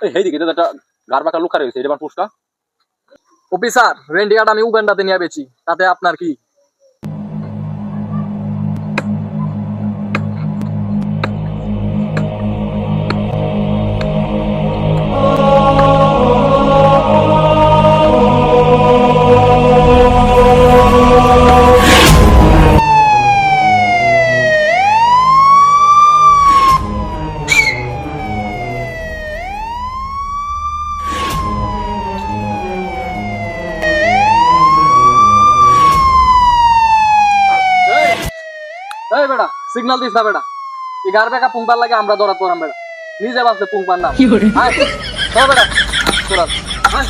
এই হেই দিকে একটা গার বাঁকা লুকা রয়েছে এটা আমার পুষ্কা অফিসার রেন্ডিয়াটা আমি উগান্ডাতে নিয়ে বেছি তাতে আপনার কি এই বেটা সিগন্যাল দিস না বেটা। এই গার বেকা পুংপার লাগে আমরা ধরা পড়াম বেটা। নিজে বাসলে পুংপার নাম। আয় চল বেটা। তোরা আয়।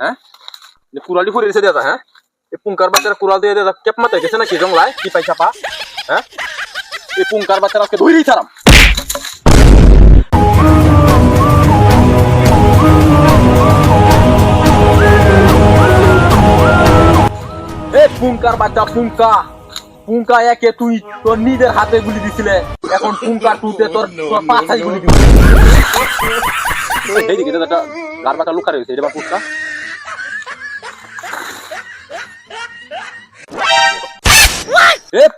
হ্যাঁ? যে কুড়ালি ফুরে দিছে দাদা হ্যাঁ? এই পুঙ্কার বাচ্চারা কুড়াল দিয়ে দাদা কেপ মাথায় গেছে নাকি জংলায় কি পাই চাপা? হ্যাঁ? এই পুঙ্কার বাচ্চারা আজকে ধরেই ছাড়াম। এ পুঙ্কার বাচ্চা পুঙ্কা পুঙ্কা একে তুই তোর নিজের হাতে গুলি দিছিলে। এখন পুঙ্কা টুতে তোর তোর পাছাই গুলি দিবি। এই দিকে একটা গার বাঁকা লুকা রয়েছে এটা আমার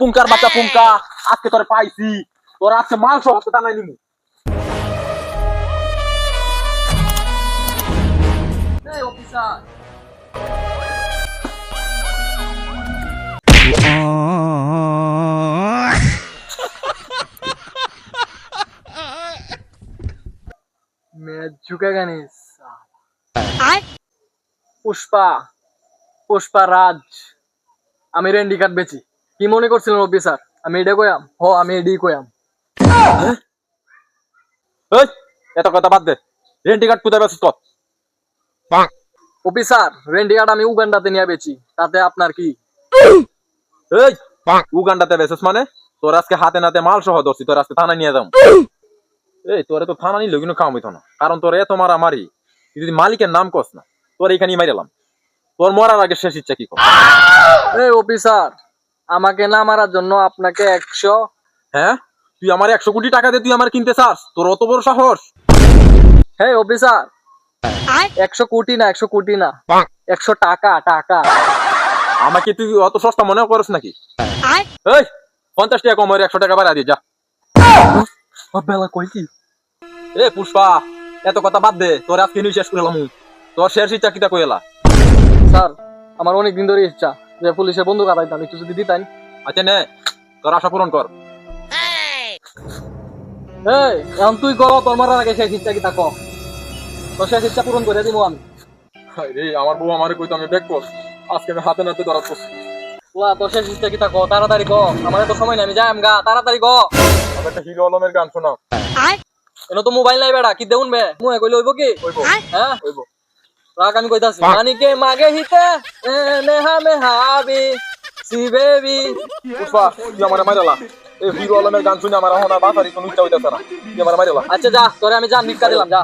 পুঙ্কার বাচ্চা পুঙ্কা আজকে তোরে পাইছি। তোর আজকে মাংস হাতে টানাই নিমু। পুষ্পা পুষ্পা রাজ আমি রেন্ডি কার্ড বেচি। কি মনে করছিলেন অফিসার আমি এটা কয়াম হ, আমি এডি কয়াম এত কথা বাদ দে। রেন্টি কার্ড পুঁতে বেসিস কর? রেন্ডি কার্ড আমি উগান্ডাতে নিয়ে তাতে আপনার কি? এই, উগান্ডাতে বেসিস মানে? তোর আজকে হাতে নাতে মাল সহ ধরছি, তোর আজকে থানায় নিয়ে যাম। এই, তোরে তো থানা নিলে কিন্তু কাম হইতো না। কারণ তোর এত মারা মারি তুই যদি মালিকের নাম কস না, তোর এখানেই মাইরালাম তোর মরার আগে শেষ ইচ্ছা কি কর? এই অফিসার আমাকে না মারার জন্য আপনাকে একশো হ্যাঁ? তুই আমার একশো কোটি টাকা দিয়ে তুই আমার কিনতে চাস? তোর অত বড় সাহস? হ্যাঁ অফিসার একশো কোটি না একশো কোটি না। একশো টাকা টাকা। আমাকে তুই অত সস্তা মনে করিস নাকি? এই পঞ্চাশ টাকা কম একশো টাকা বাড়া দিয়ে যা। বেলা কই কি? এ পুষ্পা এত কথা বাদ দে তোর আজকে নিয়ে শেষ করলাম তোর শেষ ইচ্ছা কিটা কইলা স্যার আমার অনেক দিন ধরে ইচ্ছা। যে পুলিশে বন্ধু কাটাইতাম একটু যদি দিতেন আচ্ছা নে তোর আশা পূরণ কর। এই এখন তুই কর তোর মারার আগে শেষ ইচ্ছা কি থাকো তোর শেষ ইচ্ছা পূরণ করে দিব আমি। রে আমার বউ আমারে কইতো আমি ব্যাক কর আজকে আমি হাতে নাতে ধরা করছি ওয়া তোর শেষ ইচ্ছা কি থাকো তাড়াতাড়ি কো আমার তো সময় নাই আমি যাই আমগা তাড়াতাড়ি কো আমি একটা হিরো আলমের গান শোনাও। এনো তো মোবাইল নাই বেড়া কি দেউন বে? মুয়ে কইলে হইব কি? হইবো। হ্যাঁ? হইবো। রাগ আমি কইতাছি মানিকে মাগে হিতে নেহা মে হাবি সি বেবি। উফা তুই আমার মাইরালা এই হিরো আলমের গান শুনে আমার এখন আর বাতারি কোনো ইচ্ছা হইতাছে না। তুই আমার মাইরালা আচ্ছা যা তোরে আমি যা নিকা দিলাম যা।